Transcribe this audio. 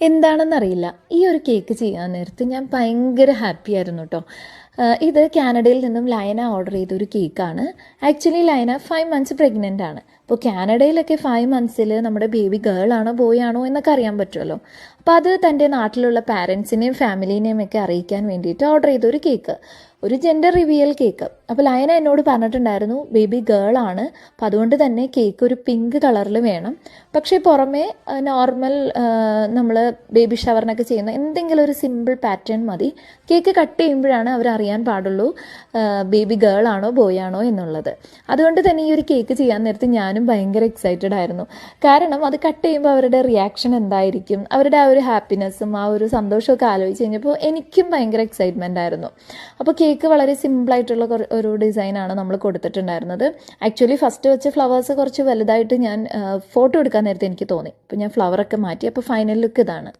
എന്താണെന്നറിയില്ല. ഈ ഒരു കേക്ക് ചെയ്യാൻ നേരത്ത് ഞാൻ ഭയങ്കര ഹാപ്പി ആയിരുന്നു കേട്ടോ ഇത് കാനഡയിൽ നിന്നും ലയന ഓർഡർ ചെയ്ത ഒരു കേക്കാണ് ആക്ച്വലി ലയന ഫൈവ് മന്ത്സ് പ്രഗ്നന്റ് ആണ്. അപ്പോൾ കാനഡയിലൊക്കെ ഫൈവ് മന്ത്സിൽ നമ്മുടെ ബേബി ഗേൾ ആണോ ബോയ് ആണോ എന്നൊക്കെ അറിയാൻ പറ്റുമല്ലോ. അപ്പോൾ അത് തന്റെ നാട്ടിലുള്ള പാരൻസിനെയും ഫാമിലീനെയും ഒക്കെ അറിയിക്കാൻ വേണ്ടിയിട്ട് ഓർഡർ ചെയ്ത ഒരു കേക്ക് ഒരു ജെൻഡർ റിവിയൽ കേക്ക് അപ്പോൾ ലയന എന്നോട് പറഞ്ഞിട്ടുണ്ടായിരുന്നു ബേബി ഗേൾ ആണ്. അപ്പോൾ അതുകൊണ്ട് തന്നെ കേക്ക് ഒരു പിങ്ക് കളറിൽ വേണം. പക്ഷേ പുറമേ നോർമൽ നമ്മൾ ബേബി ഷവറിനൊക്കെ ചെയ്യുന്ന എന്തെങ്കിലും ഒരു സിമ്പിൾ പാറ്റേൺ മതി. കേക്ക് കട്ട് ചെയ്യുമ്പോഴാണ് അവർ അറിയാൻ പാടുള്ളൂ ബേബി ഗേൾ ആണോ ബോയ് ആണോ എന്നുള്ളത്. അതുകൊണ്ട് തന്നെ ഈ ഒരു കേക്ക് ചെയ്യാൻ നേരത്ത് ഞാനും ഭയങ്കര എക്സൈറ്റഡ് ആയിരുന്നു. കാരണം അത് കട്ട് ചെയ്യുമ്പോൾ അവരുടെ റിയാക്ഷൻ എന്തായിരിക്കും? അവരുടെ ആ ഒരു ഹാപ്പിനെസ്സും ആ ഒരു സന്തോഷമൊക്കെ ആലോചിച്ച് കഴിഞ്ഞപ്പോൾ എനിക്കും ഭയങ്കര എക്സൈറ്റ്മെന്റ് ആയിരുന്നു. അപ്പോൾ കേക്ക് വളരെ സിമ്പിളായിട്ടുള്ള ഒരു ഡിസൈനാണ് നമ്മൾ കൊടുത്തിട്ടുണ്ടായിരുന്നത്. ആക്ച്വലി ഫസ്റ്റ് വെച്ച ഫ്ലവേഴ്സ് കുറച്ച് വലുതായിട്ട് ഞാൻ ഫോട്ടോ എടുക്കാൻ നേരത്തെ എനിക്ക് തോന്നി. അപ്പോൾ ഞാൻ ഫ്ലവറൊക്കെ മാറ്റി. അപ്പോൾ ഫൈനൽ ലുക്ക് ഇതാണ്.